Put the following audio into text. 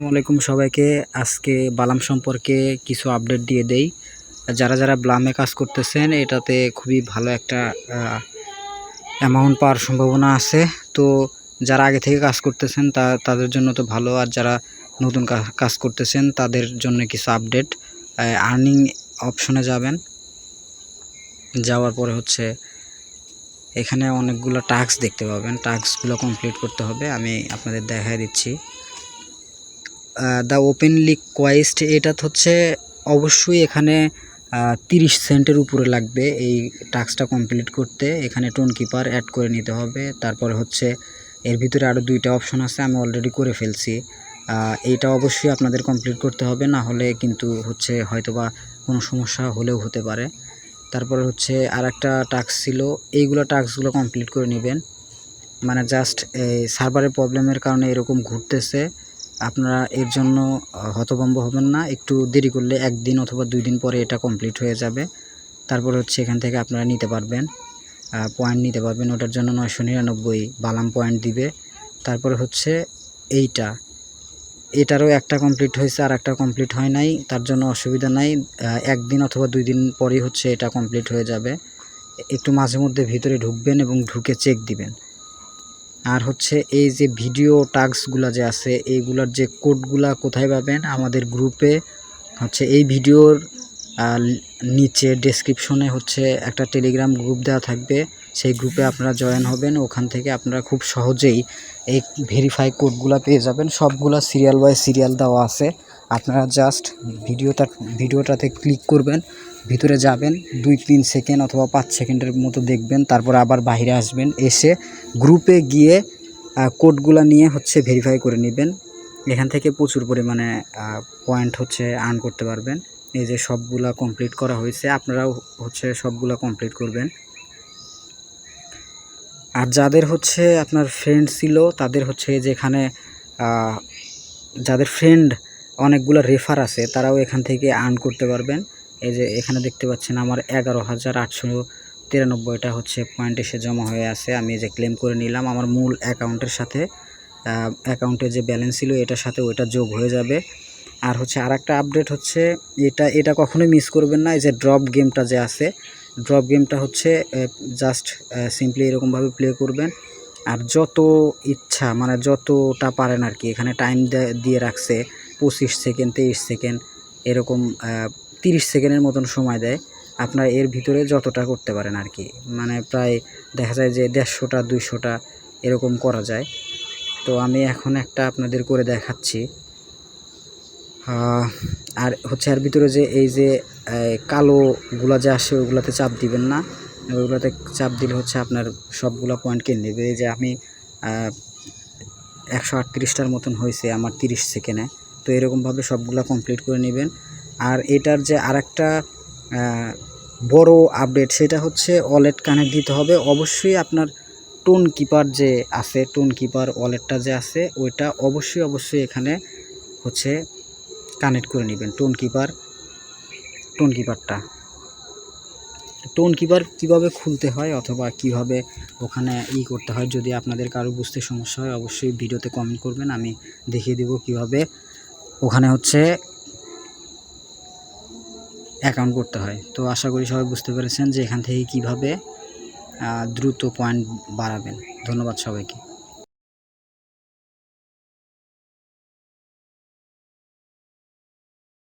আসসালামাইকুম সবাইকে। আজকে বালাম সম্পর্কে কিছু আপডেট দিয়ে দেই। যারা যারা ব্লামে কাজ করতেছেন, এটাতে খুবই ভালো একটা অ্যামাউন্ট পাওয়ার সম্ভাবনা আছে। তো যারা আগে থেকে কাজ করতেছেন, তা, তাদের জন্য তো ভালো। আর যারা নতুন কাজ করতেছেন, তাদের জন্য কিছু আপডেট আর্নিং অপশনে যাবেন। যাওয়ার পরে হচ্ছে, এখানে অনেকগুলো টাস্ক দেখতে পাবেন। টাস্কগুলো কমপ্লিট করতে হবে। আমি আপনাদের দেখায় দিচ্ছি। দ্য ওপেনলি কোয়েস্ট এটা হচ্ছে অবশ্যই এখানে তিরিশ সেন্টের উপরে লাগবে এই টাস্কটা কমপ্লিট করতে। এখানে টোন কিপার অ্যাড করে নিতে হবে। তারপরে হচ্ছে এর ভিতরে আরও দুইটা অপশন আছে, আমি অলরেডি করে ফেলছি। এইটা অবশ্যই আপনাদের কমপ্লিট করতে হবে, না হলে কিন্তু হচ্ছে হয়তোবা কোনো সমস্যা হলেও হতে পারে। তারপরে হচ্ছে আর একটা টাস্ক ছিল, এইগুলো টাস্কগুলো কমপ্লিট করে নেবেন। মানে জাস্ট এই সার্ভারের প্রবলেমের কারণে এরকম ঘুরতেছে। আপনারা এর জন্য হতভম্ব হবেন না। একটু দেরি করলে একদিন অথবা দুই দিন পরে এটা কমপ্লিট হয়ে যাবে। তারপর হচ্ছে এখান থেকে আপনারা নিতে পারবেন। পয়েন্ট নিতে পারবেন। ওটার জন্য নয়শো নিরানব্বই বালাম পয়েন্ট দিবে। তারপরে হচ্ছে এইটা। এটারও একটা কমপ্লিট হয়েছে আর একটা কমপ্লিট হয় নাই। তার জন্য অসুবিধা নাই। একদিন অথবা দুই দিন পরেই হচ্ছে এটা কমপ্লিট হয়ে যাবে। একটু মাঝে মধ্যে ভিতরে ঢুকবেন এবং ঢুকে চেক দিবেন। আর হচ্ছে এই যে ভিডিও টাস্কগুলো যে আছে, এইগুলোর যে কোডগুলা কোথায় পাবেন আমাদের গ্রুপে হচ্ছে এই ভিডিওর নিচে ডেসক্রিপশনে হচ্ছে একটা টেলিগ্রাম গ্রুপ দেওয়া থাকবে। সেই গ্রুপে আপনারা জয়েন হবেন, ওখান থেকে আপনারা খুব সহজেই এই ভেরিফাই কোডগুলো পেয়ে যাবেন। সবগুলা সিরিয়াল বাই সিরিয়াল দেওয়া আছে। আপনারা জাস্ট ভিডিওটা ভিডিওটাতে ক্লিক করবেন ভিতরে যাবেন, দুই তিন সেকেন্ড অথবা পাঁচ সেকেন্ডের মতো দেখবেন, তারপর আবার বাইরে আসবেন, এসে গ্রুপে গিয়ে কোডগুলো নিয়ে হচ্ছে ভেরিফাই করে নেবেন। এখান থেকে প্রচুর পরিমাণে পয়েন্ট হচ্ছে আর্ন করতে পারবেন। এই যে সবগুলা কমপ্লিট করা হয়েছে, আপনারাও হচ্ছে সবগুলা কমপ্লিট করবেন। আর যাদের হচ্ছে আপনার ফ্রেন্ড ছিল, তাদের হচ্ছে যেখানে যাদের ফ্রেন্ড অনেকগুলো রেফার আছে, তারাও এখান থেকে আর্ন করতে পারবেন। এই যে এখানে দেখতে পাচ্ছেন আমার এগারো হাজার আটশো তিরানব্বইটা হচ্ছে পয়েন্ট এসে জমা হয়ে আছে। আমি যে ক্লেম করে নিলাম, আমার মূল অ্যাকাউন্টের সাথে অ্যাকাউন্টে যে ব্যালেন্স ছিল, এটার সাথে ওইটা যোগ হয়ে যাবে। আর হচ্ছে আর একটা আপডেট হচ্ছে, এটা এটা কখনোই মিস করবেন না। এই যে ড্রপ গেমটা যে আছে ড্রপ গেমটা হচ্ছে জাস্ট সিম্পলি এরকমভাবে প্লে করবেন। আর যত ইচ্ছা মানে যতটা পারেন আর কি, এখানে টাইম দিয়ে রাখছে, পঁচিশ সেকেন্ড তেইশ সেকেন্ড এরকম তিরিশ সেকেন্ডের মতন সময় দেয় আপনার এর ভিতরে যতটা করতে পারেন আর কি। মানে প্রায় দেখা যায় যে দেড়শোটা, দুইশোটা এরকম করা যায়। তো আমি এখন একটা আপনাদের করে দেখাচ্ছি। আর হচ্ছে এর ভিতরে যে এই যে কালোগুলা যে আসে ওইগুলাতে চাপ দিবেন না। ওইগুলাতে চাপ দিলে হচ্ছে আপনার সবগুলা পয়েন্ট কিনে নেবে। এই যে আমি একশো আটত্রিশটার মতন হয়েছে আমার তিরিশ সেকেন্ডে। তো এরকমভাবে সবগুলা কমপ্লিট করে নেবেন। আর এটার যে আরেকটা বড় আপডেট সেটা হচ্ছে ওয়ালেট কানেক্ট দিতে হবে। অবশ্যই আপনার টোন কিপার যে আছে টোন কিপার ওয়ালেটটা যে আছে, ওইটা অবশ্যই অবশ্যই এখানে হচ্ছে কানেক্ট করে নেবেন টোন কিপার টোন কিপারটা টোন কিপার কীভাবে খুলতে হয় অথবা কীভাবে ওখানে ই করতে হয়, যদি আপনাদের কারও বুঝতে সমস্যা হয়, অবশ্যই ভিডিওতে কমেন্ট করবেন, আমি দেখিয়ে দেব কীভাবে। ওখানে হচ্ছে অ্যাকাউন্ট করতে হয়। তো আশা করি সবাই বুঝতে পেরেছেন যে এখান থেকে কীভাবে দ্রুত পয়েন্ট বাড়াবেন। ধন্যবাদ সবাইকে।